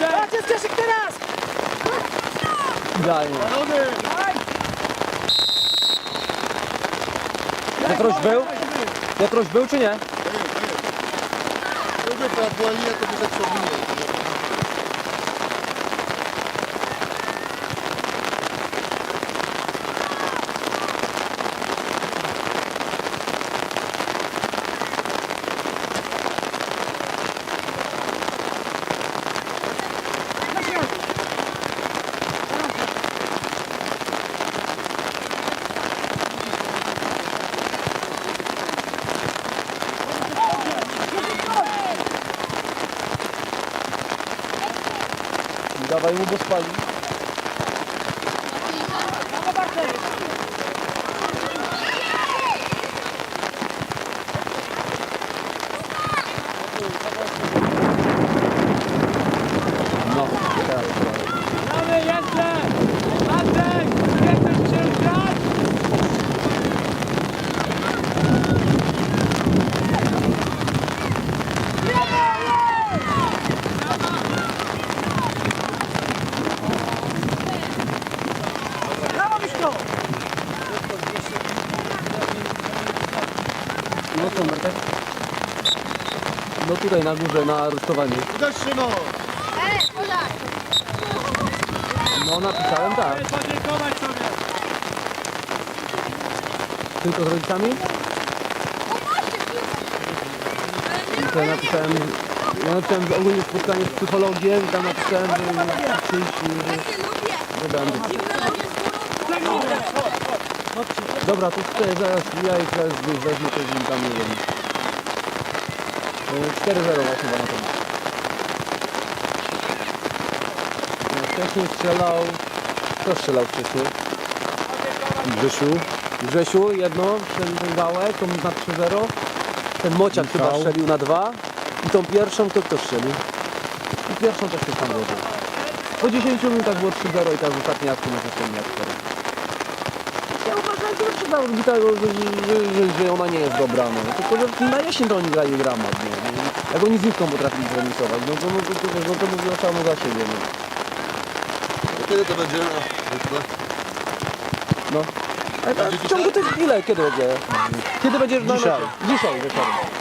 Jest Cieszyk teraz! Idealnie. Piotruś był? Piotruś był czy nie? Gdyby ta była linia, to by tak sobie давай его спалить. 100. No to numer. No tutaj na górze, na rusztowaniu. Do Szymon! No napisałem tak. Podziękować sobie! Tylko z rodzicami? To ja napisałem... Ja napisałem że ogólnie spotkanie z psychologiem, tam napisałem, że... przyjść i- Że będę. Dobra, to tutaj zaraz ja ich zaraz gdzieś wezmę, to im tam nie wiem. E, 4-0 chyba na pewno. E, Wcześniej strzelał... Kto strzelał wcześniej? Grzesiu. Grzesiu, jedno, ten, ten gałek, to na 3-0. Ten Mociak chyba Michał. strzelił na dwa. I tą pierwszą to kto strzelił? I pierwszą też ktoś tam włożył. Po 10 minutach było 3-0 i teraz ostatni akcja na następny aktor. Ja uważam, że trzeba robić tego, że, że, że, że ona nie jest dobra, no. Tylko, że na jesień to oni grali dramat, nie? No, Jak oni z Nitką potrafili zremisować, no to, no, to, to, no, to mówi o samo za siebie, no. Kiedy to będzie? No. Ale tak, w ciągu tych ile? Kiedy będzie? Kiedy będzie? na- Dzisiaj. Dzisiaj wieczorem.